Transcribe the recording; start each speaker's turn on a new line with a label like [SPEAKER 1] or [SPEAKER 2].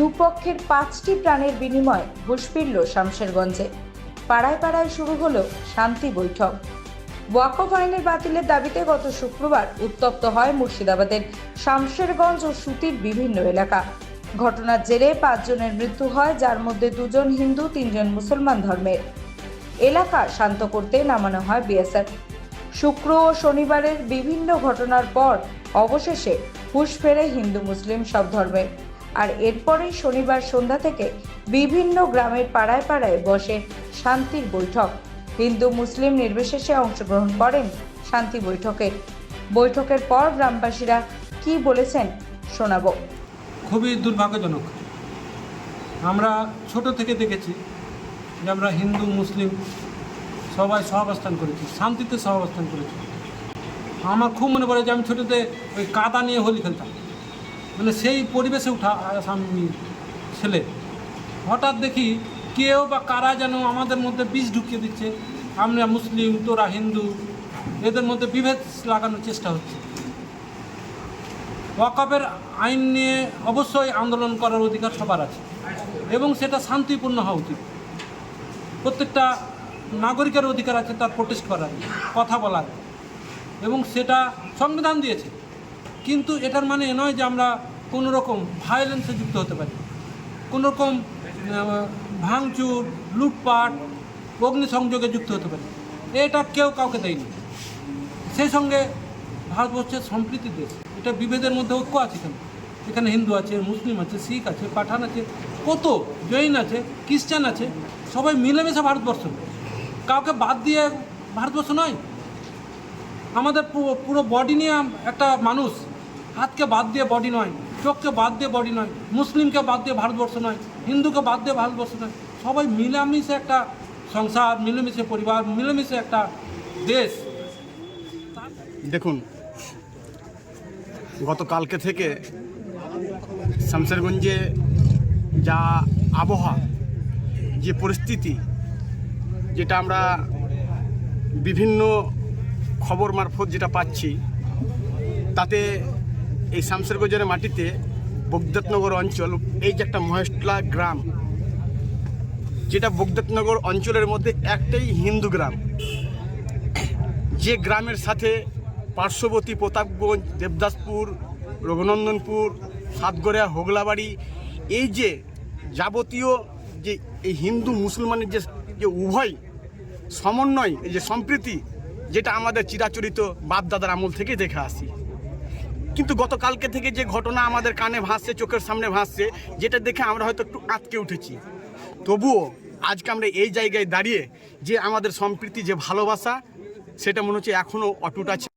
[SPEAKER 1] দুপক্ষের পাঁচটি প্রাণের বিনিময়ে ঘুষ ফিরল শামশেরগঞ্জে। পাড়ায় পাড়ায় শুরু হলো শান্তি বৈঠক। ওয়াকফ আইনের বাতিলের দাবিতে গত শুক্রবার উত্তপ্ত হয় মুর্শিদাবাদের শামশেরগঞ্জ ও সুতির বিভিন্ন এলাকা। ঘটনার জেরে পাঁচজনের মৃত্যু হয়, যার মধ্যে দুজন হিন্দু, তিনজন মুসলমান ধর্মের। এলাকা শান্ত করতে নামানো হয় বিএসএফ। শুক্র ও শনিবারের বিভিন্ন ঘটনার পর অবশেষে হুশ ফেরে হিন্দু, মুসলিম সব ধর্মের। আর এরপরেই শনিবার সন্ধ্যা থেকে বিভিন্ন গ্রামের পাড়ায় পাড়ায় বসে শান্তির বৈঠক। হিন্দু, মুসলিম নির্বিশেষে অংশগ্রহণ করেন শান্তি বৈঠকে। বৈঠকের পর গ্রামবাসীরা কি বলেছেন শোনাবো।
[SPEAKER 2] খুবই দুর্ভাগ্যজনক। আমরা ছোট থেকে দেখেছি যে আমরা হিন্দু, মুসলিম সবাই সহাবস্থান করেছি, শান্তিতে সহাবস্থান করেছি। আমার খুব মনে পড়ে যে আমি ছোটোতে ওই কাদা নিয়ে হোলি খেলতাম। মানে সেই পরিবেশে উঠা আমি ছেলে। হঠাৎ দেখি কেউ বা কারা যেন আমাদের মধ্যে বীজ ঢুকিয়ে দিচ্ছে। আমরা মুসলিম, তোরা হিন্দু, এদের মধ্যে বিভেদ লাগানোর চেষ্টা হচ্ছে। ওয়াকফের আইন নিয়ে অবশ্যই আন্দোলন করার অধিকার সবার আছে এবং সেটা শান্তিপূর্ণ হওয়া উচিত। প্রত্যেকটা নাগরিকের অধিকার আছে তার প্রোটেস্ট করার, কথা বলার। এবং সেটা সংবিধান দিয়েছে। কিন্তু এটার মানে এ নয় যে আমরা কোনো রকম ভায়োলেন্সে যুক্ত হতে পারি। কোনো রকম ভাঙচুর, লুটপাট, অগ্নিসংযোগে যুক্ত হতে পারি। এটা কেউ কাউকে দেয়নি। সেই সঙ্গে ভারতবর্ষের সম্প্রীতির দেশ, এটা বিভেদের মধ্যে ঐক্য আছে কেন? এখানে হিন্দু আছে, মুসলিম আছে, শিখ আছে, পাঠান আছে, কত জৈন আছে, খ্রিস্টান আছে, সবাই মিলেমিশে ভারতবর্ষ। কাউকে বাদ দিয়ে ভারতবর্ষ নয় আমাদের পুরো বডি নিয়ে একটা মানুষ। হাতকে বাদ দিয়ে বডি নয়, চোখকে বাদ দিয়ে বডি নয়, মুসলিমকে বাদ দিয়ে ভারতবর্ষ নয়, হিন্দুকে বাদ দিয়ে ভারতবর্ষ নয়, সবাই মিলেমিশে একটা সংসার, মিলেমিশে পরিবার, মিলেমিশে একটা দেশ।
[SPEAKER 3] দেখুন, গতকালকে থেকে শামশেরগঞ্জে যা আবহাওয়া, যে পরিস্থিতি, যেটা আমরা বিভিন্ন খবর মারফত যেটা পাচ্ছি, তাতে এই শামশেরগঞ্জের মাটিতে বগদত্নগর অঞ্চল, এই যে একটা মহেশলা গ্রাম, যেটা বগদত্নগর অঞ্চলের মধ্যে একটাই হিন্দু গ্রাম। যে গ্রামের সাথে পার্শ্ববর্তী প্রতাপগঞ্জ, দেবদাসপুর, রঘুনন্দনপুর, সাতগড়িয়া, হোগলাবাড়ি, এই যে যাবতীয় যে এই হিন্দু মুসলমানের যে যে উভয় সমন্বয়, এই যে সম্প্রীতি যেটা আমাদের চিরাচরিত বাপদাদার আমল থেকে দেখে আসি। কিন্তু গতকালকে থেকে যে ঘটনা আমাদের কানে ভাসছে, চোখের সামনে ভাসছে, যেটা দেখে আমরা হয়তো একটু আঁতকে উঠেছি। তবুও আজকে আমরা এই জায়গায় দাঁড়িয়ে যে আমাদের সম্প্রীতি, যে ভালোবাসা, সেটা মনে হচ্ছে এখনও অটুট আছে।